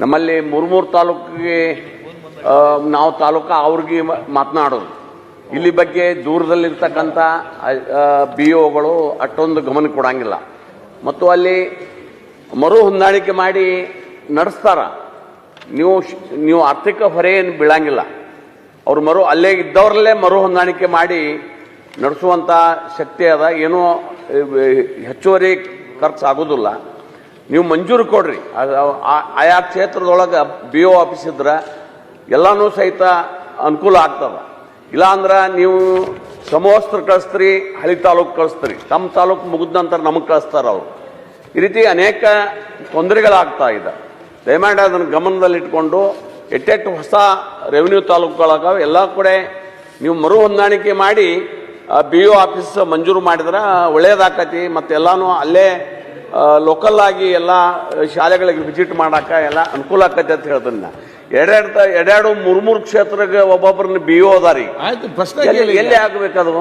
ನಮ್ಮಲ್ಲಿ ಮೂರು ಮೂರು ತಾಲೂಕಿಗೆ ನಾವು ತಾಲೂಕು ಅವ್ರಿಗೆ ಮಾತನಾಡೋದು. ಇಲ್ಲಿ ಬಗ್ಗೆ ದೂರದಲ್ಲಿರ್ತಕ್ಕಂಥ ಬಿ ಒಗಳು ಅಷ್ಟೊಂದು ಗಮನ ಕೊಡಂಗಿಲ್ಲ. ಮತ್ತು ಅಲ್ಲಿ ಮರು ಹೊಂದಾಣಿಕೆ ಮಾಡಿ ನಡೆಸ್ತಾರ. ನೀವು ನೀವು ಆರ್ಥಿಕ ಹೊರೆ ಏನು ಬೀಳಂಗಿಲ್ಲ. ಅವ್ರು ಮರು ಅಲ್ಲೇ ಇದ್ದವ್ರಲ್ಲೇ ಮರು ಹೊಂದಾಣಿಕೆ ಮಾಡಿ ನಡೆಸುವಂಥ ಶಕ್ತಿ ಅದ. ಏನೂ ಹೆಚ್ಚುವರಿ ಖರ್ಚು ಆಗೋದಿಲ್ಲ ನೀವು ಮಂಜೂರು ಕೊಡ್ರಿ. ಆಯಾ ಕ್ಷೇತ್ರದೊಳಗೆ ಬಿ ಒ ಆಫೀಸ್ ಇದ್ರೆ ಎಲ್ಲನೂ ಸಹಿತ ಅನುಕೂಲ ಆಗ್ತದ. ಇಲ್ಲಾಂದ್ರೆ ನೀವು ಸಮವಸ್ತ್ರ ಕಳಿಸ್ತೀರಿ, ಹಳಿ ತಾಲೂಕು ಕಳಿಸ್ತೀರಿ. ತಮ್ಮ ತಾಲೂಕು ಮುಗಿದ ನಂತರ ನಮಗೆ ಕಳಿಸ್ತಾರೆ ಅವರು. ಈ ರೀತಿ ಅನೇಕ ತೊಂದರೆಗಳಾಗ್ತಾ ಇದೆ. ದಯಮಾಡಿ ಅದನ್ನು ಗಮನದಲ್ಲಿಟ್ಕೊಂಡು ಎಟ್ಟೆಟ್ಟು ಹೊಸ ರೆವಿನ್ಯೂ ತಾಲೂಕುಗಳಾಗವೆ ಎಲ್ಲ ಕಡೆ ನೀವು ಮರು ಹೊಂದಾಣಿಕೆ ಮಾಡಿ ಬಿ ಒ ಆಫೀಸ್ ಮಂಜೂರು ಮಾಡಿದ್ರೆ ಒಳ್ಳೆಯದಾಕತಿ ಮತ್ತು ಎಲ್ಲಾನು ಅಲ್ಲೇ ಲೋಕಲ್ ಆಗಿ ಎಲ್ಲ ಶಾಲೆಗಳಿಗೆ ವಿಸಿಟ್ ಮಾಡಾಕ ಎಲ್ಲ ಅನುಕೂಲ ಆಕತಿ ಅಂತ ಹೇಳ್ತೀನಿ ಎರಡೆರಡು ಎರಡೆರಡು ಮೂರು ಮೂರು ಕ್ಷೇತ್ರಕ್ಕೆ ಒಬ್ಬೊಬ್ಬರನ್ನ ಬಿ ಒ ಅದಾರಿ ಆಯ್ತು ಪ್ರಶ್ನೆ ಎಲ್ಲಿ ಕೇಳಿ ಎಲ್ಲಿ ಆಗ್ಬೇಕದು?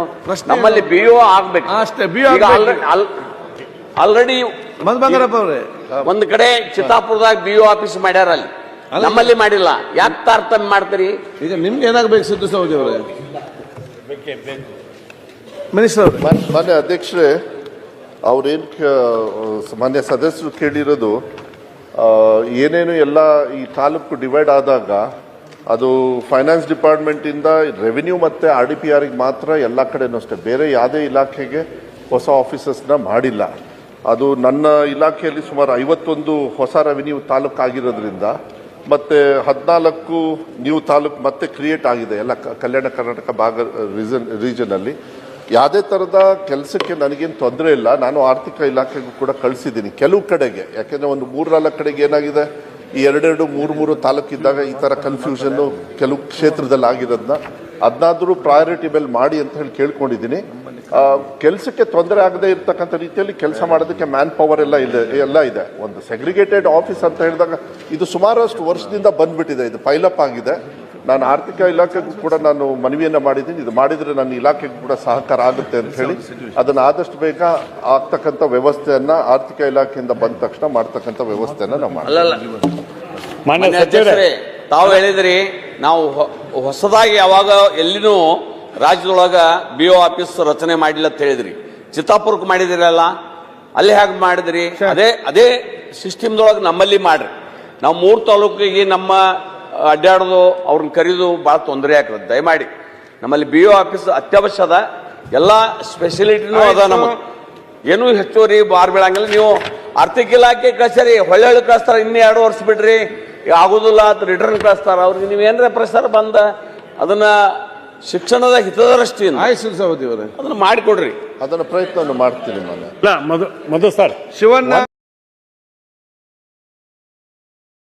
ನಮ್ಮಲ್ಲಿ ಬಿ ಒ ಆಗ್ಬೇಕು. ಅಷ್ಟೇ, ಆಗ್ಬೇಕು. ಆಲ್ರೆಡಿ ಮದ್ ಬಂಗಾರಪ್ಪ ಅವ್ರೆ. ಒಂದ್ ಕಡೆ ಚಿತ್ತಾಪುರದಾಗ ಬಿ ಒ ಆಫೀಸ್ ಮಾಡ್ಯಾರ ಅಲ್ಲಿ. ನಮ್ಮಲ್ಲಿ ಮಾಡಿಲ್ಲ. ಯಾಕೆ ತಾರತಮ್ಯ ಮಾಡ್ತೀರಿ? ಈಗ ನಿಮ್ಗೆ ಏನಾಗ್ಬೇಕು ಸಿದ್ದು ಸೌದಿ ಅವರೇ? ಮಿನಿಸ್ಟರ್ ಮಾನ್ಯ ಅಧ್ಯಕ್ಷರೇ ಅವ್ರೇನು ಮಾನ್ಯ ಸದಸ್ಯರು ಕೇಳಿರೋದು ಏನೇನು ಎಲ್ಲ ಈ ತಾಲೂಕು ಡಿವೈಡ್ ಆದಾಗ ಅದು ಫೈನಾನ್ಸ್ ಡಿಪಾರ್ಟ್ಮೆಂಟಿಂದ ರೆವಿನ್ಯೂ ಮತ್ತು ಆರ್ ಡಿ ಪಿ ಆರ್ಗೆ ಮಾತ್ರ ಎಲ್ಲ ಕಡೆನೂ ಅಷ್ಟೇ. ಬೇರೆ ಯಾವುದೇ ಇಲಾಖೆಗೆ ಹೊಸ ಆಫೀಸಸ್ನ ಮಾಡಿಲ್ಲ. ಅದು ನನ್ನ ಇಲಾಖೆಯಲ್ಲಿ ಸುಮಾರು ಐವತ್ತೊಂದು ಹೊಸ ರೆವಿನ್ಯೂ ತಾಲೂಕು ಆಗಿರೋದ್ರಿಂದ, ಮತ್ತು ಹದಿನಾಲ್ಕು ನ್ಯೂ ತಾಲೂಕು ಮತ್ತೆ ಕ್ರಿಯೇಟ್ ಆಗಿದೆ ಎಲ್ಲ ಕಲ್ಯಾಣ ಕರ್ನಾಟಕ ಭಾಗ ರೀಸನ್ ರೀಜನಲ್ಲಿ ಯಾವುದೇ ಥರದ ಕೆಲಸಕ್ಕೆ ನನಗೇನು ತೊಂದರೆ ಇಲ್ಲ. ನಾನು ಆರ್ಥಿಕ ಇಲಾಖೆಗೂ ಕೂಡ ಕಳಿಸಿದ್ದೀನಿ. ಕೆಲವು ಕಡೆಗೆ. ಯಾಕೆಂದರೆ ಒಂದು ಮೂರು ನಾಲ್ಕು ಕಡೆಗೆ ಏನಾಗಿದೆ? ಈ ಎರಡೆರಡು, ಮೂರು ಮೂರು ತಾಲೂಕಿದ್ದಾಗ ಈ ಥರ ಕನ್ಫ್ಯೂಷನ್ನು ಕೆಲವು ಕ್ಷೇತ್ರದಲ್ಲಿ ಆಗಿರೋದನ್ನ ಅದನ್ನಾದರೂ ಪ್ರಯಾರಿಟಿ ಮೇಲೆ ಮಾಡಿ ಅಂತ ಹೇಳಿ ಕೇಳ್ಕೊಂಡಿದ್ದೀನಿ. ಕೆಲಸಕ್ಕೆ ತೊಂದರೆ ಆಗದೆ ಇರತಕ್ಕಂಥ ರೀತಿಯಲ್ಲಿ ಕೆಲಸ ಮಾಡೋದಕ್ಕೆ ಮ್ಯಾನ್ ಪವರ್ ಎಲ್ಲ ಇದೆ ಎಲ್ಲ ಇದೆ. ಒಂದು ಸೆಗ್ರಿಗೇಟೆಡ್ ಆಫೀಸ್ ಅಂತ ಹೇಳಿದಾಗ ಇದು ಸುಮಾರಷ್ಟು ವರ್ಷದಿಂದ ಬಂದ್ಬಿಟ್ಟಿದೆ. ಇದು ಪೈಲಪ್ ಆಗಿದೆ. ನಾನು ಆರ್ಥಿಕ ಇಲಾಖೆಗೂ ಕೂಡ ನಾನು ಮನವಿಯನ್ನು ಮಾಡಿದ್ದೀನಿ. ಇದು ಮಾಡಿದರೆ ನನ್ನ ಇಲಾಖೆಗೂ ಕೂಡ ಸಹಕಾರ ಆಗುತ್ತೆ ಅಂತ ಹೇಳಿ ಅದನ್ನು ಆದಷ್ಟು ಬೇಗ ಆಗ್ತಕ್ಕಂಥ ವ್ಯವಸ್ಥೆಯನ್ನ ಆರ್ಥಿಕ ಇಲಾಖೆಯಿಂದ ಬಂದ ತಕ್ಷಣ ಮಾಡ್ತಕ್ಕಂಥ ವ್ಯವಸ್ಥೆಯನ್ನ ನಾವು ಮಾಡ್ತೀವಿ. ಮಾನ್ಯ ಮಾನ್ಯ ಸಚಿವರೇ ತಾವು ಹೇಳಿದ್ರಿ ನಾವು ಹೊ- ಹೊಸದಾಗಿ ಯಾವಾಗ ಎಲ್ಲಿನೂ ರಾಜ್ಯದೊಳಗ ಬಿ ಒ ಆಫೀಸ್ ರಚನೆ ಮಾಡಿಲ್ಲ ಅಂತ ಹೇಳಿದ್ರಿ. ಚಿತ್ತಾಪುರಕ್ಕೆ ಮಾಡಿದಿರಲ್ಲ ಅಲ್ಲಿ ಹೇಗೆ ಮಾಡಿದ್ರಿ? ಅದೇ ಅದೇ ಸಿಸ್ಟಮ್ದೊಳಗೆ ನಮ್ಮಲ್ಲಿ ಮಾಡ್ರಿ. ನಾವು ಮೂರು ತಾಲೂಕಿಗೆ ನಮ್ಮ ಅಡ್ಡಾಡೋದು ಅವ್ರನ್ನ ಕರೆಯೋದು ಭಾಳ ತೊಂದರೆ ಆಗ್ತದೆ. ದಯಮಾಡಿ. ನಮ್ಮಲ್ಲಿ ಬಿ ಒ ಆಫೀಸ್ ಅತ್ಯವಶ್ಯ ಅದ. ಎಲ್ಲ ಸ್ಪೆಷಲಿಟಿನೂ ಅದ ನಮ್ಮ ಏನೂ ಹೆಚ್ಚುವರಿ ಬಾರ್ ಬೀಳಂಗಿಲ್ಲ. ನೀವು ಆರ್ಥಿಕ ಇಲಾಖೆ ಕಚೇರಿ ಹೊಳ್ಳೆ ಕಳಿಸ್ತಾರೆ ಇನ್ನೂ ಎರಡು ವರ್ಷ ಬಿಡ್ರಿ. ಆಗೋದಿಲ್ಲ ಅಂತ ರಿಟರ್ನ್ ಕಳಿಸ್ತಾರ. ಅವ್ರಿಗೆ ನೀವು ಏನರ ಪ್ರೆಸರ್ ಬಂದ ಅದನ್ನ ಶಿಕ್ಷಣದ ಹಿತದೃಷ್ಟಿಯಿಂದ ಅದನ್ನ ಮಾಡಿಕೊಡ್ರಿ. ಅದನ್ನ ಪ್ರಯತ್ನವನ್ನು ಮಾಡ್ತೀನಿ ಮಧು ಸರ್. ಶಿವಣ್ಣ